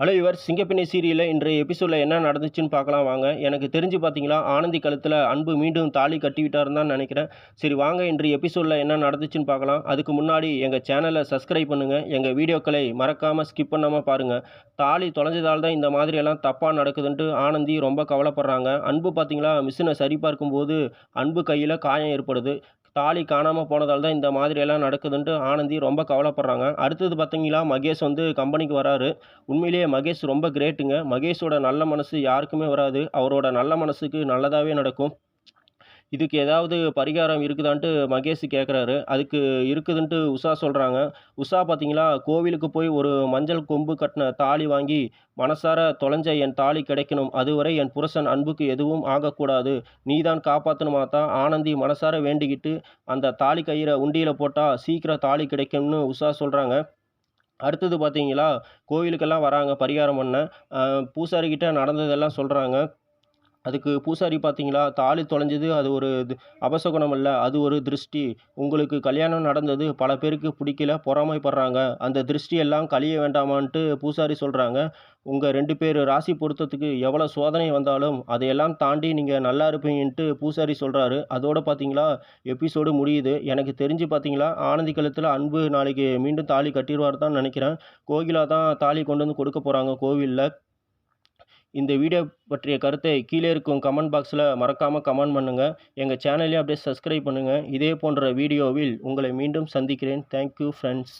Hello இவர் சிங்கப்பெண்ணை சீரியலில் இன்றைய எபிசோடில் என்ன நடந்துச்சுன்னு பார்க்கலாம். வாங்க எனக்கு தெரிஞ்சு பார்த்தீங்களா ஆனந்தி கழுத்தில் அன்பு மீண்டும் தாலி கட்டிவிட்டாருன்னு தான் நினைக்கிறேன். சரி வாங்க இன்றைய எபிசோடில் என்ன நடந்துச்சுன்னு பார்க்கலாம். அதுக்கு முன்னாடி எங்கள் சேனலை சப்ஸ்கிரைப் பண்ணுங்கள் எங்கள் வீடியோக்களை மறக்காமல் ஸ்கிப் பண்ணாமல் பாருங்கள் தாலி தொலைஞ்சதால் தான் இந்த மாதிரியெல்லாம் தப்பாக நடக்குதுன்ட்டு ஆனந்தி ரொம்ப கவலைப்படுறாங்க. அன்பு பார்த்தீங்களா மிஷினை சரி பார்க்கும்போது அன்பு கையில் காயம் ஏற்படுது. தாலி காணாமல் போனதால் தான் இந்த மாதிரியெல்லாம் நடக்குதுன்ட்டு ஆனந்தி ரொம்ப கவலைப்படுறாங்க. அடுத்தது பார்த்தீங்களா மகேஷ் வந்து கம்பெனிக்கு வராரு. உண்மையிலேயே மகேஷ் ரொம்ப கிரேட்டுங்க. மகேஷோட நல்ல மனசு யாருக்குமே வராது. அவரோட நல்ல மனசுக்கு நல்லதாகவே நடக்கும். இதுக்கு ஏதாவது பரிகாரம் இருக்குதான்ட்டு மகேஷ் கேட்குறாரு அதுக்கு இருக்குதுன்ட்டு உஷா சொல்கிறாங்க உஷா பார்த்தீங்களா கோவிலுக்கு போய் ஒரு மஞ்சள் கொம்பு கட்டின தாலி வாங்கி மனசார தொலைஞ்ச என் தாலி கிடைக்கணும். அதுவரை என் புருஷன் அன்புக்கு எதுவும் ஆகக்கூடாது. நீதான் காப்பாற்றணுமா தான் ஆனந்தி மனசார வேண்டிக்கிட்டு அந்த தாலி கயிறை உண்டியில் போட்டால் சீக்கிரம் தாலி கிடைக்கும்னு உஷா சொல்கிறாங்க அடுத்தது பார்த்தீங்களா கோவிலுக்கெல்லாம் வராங்க பரிகாரம் பண்ண. பூசாரிக்கிட்ட நடந்ததெல்லாம் சொல்கிறாங்க அதுக்கு பூசாரி பார்த்தீங்களா? தாலி தொலைஞ்சது அது ஒரு அபசகுணம் அல்ல அது ஒரு திருஷ்டி. உங்களுக்கு கல்யாணம் நடந்தது பல பேருக்கு பிடிக்கல பொறாமைப்படுறாங்க. அந்த திருஷ்டி எல்லாம் கழிய வேண்டாமான்ட்டு பூசாரி சொல்கிறாங்க உங்கள் ரெண்டு பேர் ராசி பொருத்தத்துக்கு எவ்வளோ சோதனை வந்தாலும் அதையெல்லாம் தாண்டி நீங்கள் நல்லா இருப்பீங்கன்ட்டு பூசாரி சொல்கிறாரு அதோடு பார்த்தீங்களா? எபிசோடு முடியுது. எனக்கு தெரிஞ்சு பார்த்தீங்களா? ஆனந்தி கழுத்தில் அன்பு நாளைக்கு மீண்டும் தாலி கட்டிடுவார் தான் நினைக்கிறேன். கோகிலா தான் தாலி கொண்டு வந்து கொடுக்க போகிறாங்க கோவிலில். இந்த வீடியோ பற்றிய கருத்தை கீழே இருக்கும் கமெண்ட் பாக்ஸில் மறக்காமல் கமெண்ட் பண்ணுங்கள் எங்கள் சேனலையும் அப்படியே சப்ஸ்கிரைப் பண்ணுங்கள் இதே போன்ற வீடியோவில் உங்களை மீண்டும் சந்திக்கிறேன். Thank you friends